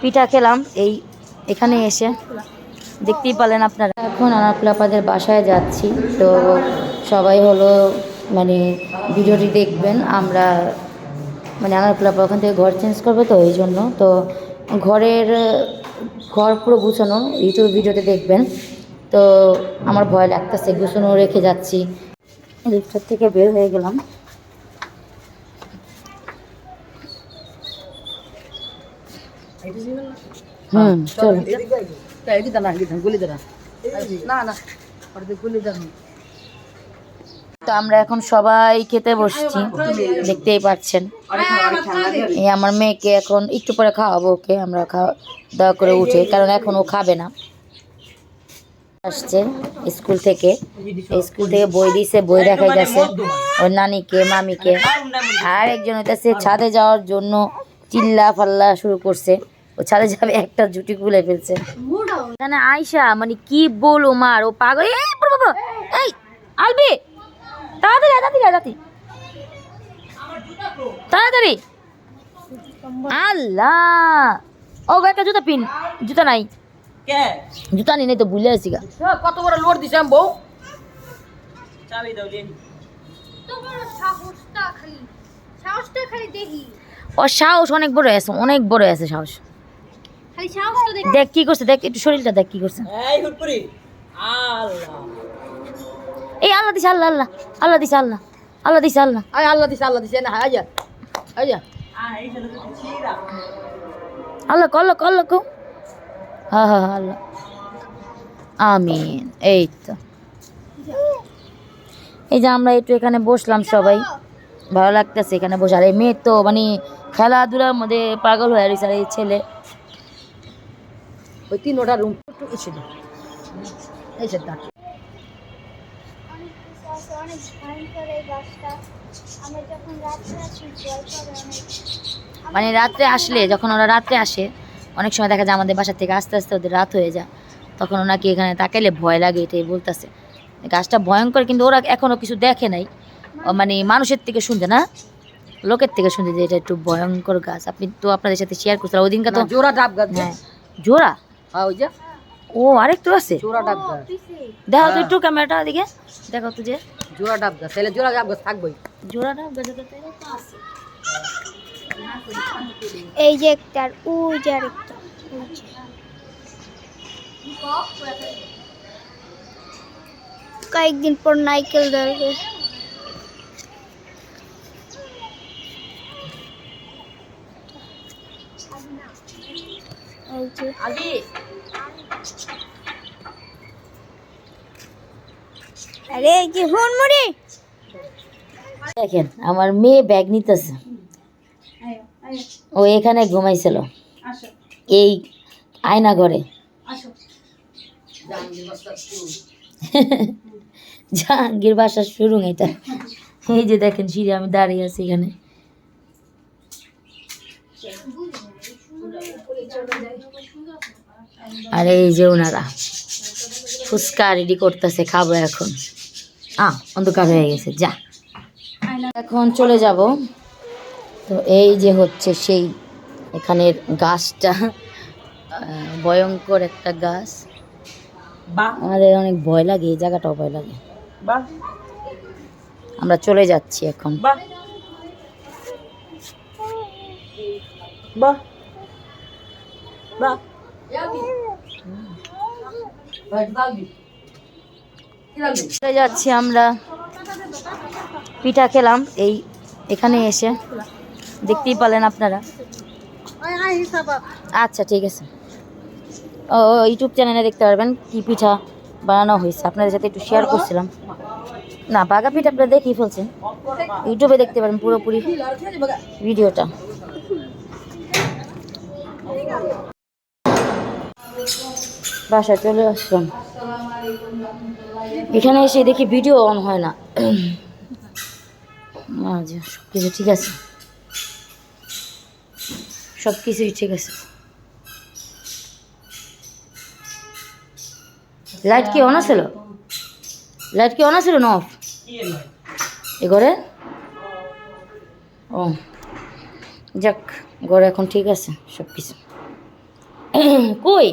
পিঠা খেলাম, এই এখানে এসে। দেখতেই পেলেন আপনারা। এখন আনারকুলাপাদের বাসায় যাচ্ছি, তো সবাই হলো মানে ভিডিওটি দেখবেন, আমরা মানে আনারকুলাপা ওখান থেকে ঘর চেঞ্জ করবে তো, এই জন্য। তো ঘরের, ঘর পুরো গুছানো, ইউটিউব ভিডিওতে দেখবেন। তো আমার ভয় লাগতেছে, গুছানো রেখে যাচ্ছি। লিফটার থেকে বের হয়ে গেলাম। হুম চল। তো আমরা এখন সবাই খেতে বসছি দেখতেই পাচ্ছেন। এই আমার মেয়েকে এখন একটু পরে খাওয়াবো ওকে আমরা খাওয়া দাওয়া করে উঠে কারণ এখন ও খাবে না। আসছে স্কুল থেকে। স্কুল থেকে বই দিছে বই দেখাই গেছে। ওর নানিকে মামিকে। আর একজন হইতেছে ছাদে যাওয়ার জন্য। চিল্লা ফাল্লা শুরু করছে। ও ছাদে যাবে একটা জুটি খুলে ফেলছে। এখানে আয়সা মানে কি বলো মার ও পাগল। এই বাবা, বাবা, এই আলবি তাড়াতাড়ি তাড়াতাড়ি তাড়াতাড়ি। তাড়াতাড়ি। আল্লাহ। ও গো, একটা জুতা পিন। জুতা নাই। কে? জুতা নেই তো ভুলে আসি গা। কত বড় লোড দিছে আমি বউ? চাবি দাও দিন তোমার সাহসটা খালি সাহসটা খালি দেখি। ও সাহস অনেক বড় আছে অনেক বড় আছে সাহস। দেখি। দেখ কি করছে দেখ একটু শরীরটা দেখ কি করছে। এই আল্লাহ। এই আল্লাহ দিছে আল্লাহ আল্লাহ আল্লাহ দিছে আল্লাহ আল্লাহ দিছে আল্লাহ। আয় আল্লাহ দিছে আল্লাহ দিছে না আয় আয় আয় আল্লাহ কল্লো কল্লো কো হ্যাঁ হ্যাঁ, আল্লাহ। আমিন এই তো। এই যে আমরা একটু এখানে বসলাম সবাই। ভালো লাগতেছে। এখানে বসে। আর এই মেয়ে তো মানে খেলাধুলার মধ্যে পাগল হয়ে রয়েছে। আর এই ছেলে। ওই তিন ওটা রুম এই সে অনেক মানে রাত্রে আসলে যখন ওরা রাত্রে আসে অনেক সময় দেখা যায় আমাদের বাসা থেকে আস্তে আস্তে ওদের রাত হয়ে যায়। তখন ওনাকে এখানে তাকাইলে ভয় লাগে এটাই বলতেছে। গাছটা ভয়ঙ্কর কিন্তু ওরা এখনও কিছু দেখে নাই। মানে মানুষের থেকে শুনছে না? লোকের থেকে শুনছে যে এটা একটু ভয়ঙ্কর গাছ। আপনি তো আপনাদের সাথে শেয়ার করছিলেন ওই দিনকে তো জোড়া ডাব গাছ হ্যাঁ। জোড়া। হ্যাঁ ওই যে। ও আরেকটু আছে? জোড়া ডাব গাছ। দেখো তো একটু ক্যামেরাটা দিকে। দেখো তো যে। জোড়া ডাব গাছ তাহলে জোড়া ডাব গাছ থাকবেই। জোড়াটা গাছটা তো আছে। এই যে একটা আর ওই যে আরেকটা কয়েকদিন পর নাইকেল ধরবে। এই যে আজি আরে যে হুনমুড়ি দেখেন আমার মেয়ে ব্যাগ নিতেছে। ও এখানে ঘুমাইছিল। এই আয়না ঘরে। জাহাঙ্গীর বাসার শুরু। এটা এই যে দেখেন সিঁড়ি আমি দাঁড়িয়ে আছি এখানে। আর এই যে ওনারা ফুচকা রেডি করতেছে খাব এখন। আহ অন্ধকার হয়ে গেছে যা। এখন চলে যাব। তো এই যে হচ্ছে সেই এখানের গাছটা ভয়ঙ্কর একটা গাছ। আমাদের অনেক ভয় লাগে এই জায়গাটাও ভয় লাগে। আমরা চলে যাচ্ছি এখন। বাহ বাহ চলে যাচ্ছি আমরা। পিঠা খেলাম, এই এখানে এসে। দেখতেই পেলেন আপনারা। আচ্ছা ঠিক আছে। ও ইউটিউব চ্যানেলে দেখতে পারবেন কি পিঠা বানানো হয়েছে। আপনাদের সাথে একটু শেয়ার করছিলাম। না, বাঘা পিঠা আপনারা দেখেই ফেলছেন। ইউটিউবে দেখতে পারেন পুরোপুরি ভিডিওটা। বাসায় চলে আসলাম। এখানে এসে দেখি ভিডিও অন হয় না। সব কিছু ঠিক আছে। সব কিছুই ঠিক আছে। লাইট কি অন আছিল? লাইট কি অন আছিল না অফ এ ঘরে? ও। যাক, ঘরে এখন ঠিক আছে সব কিছু কই?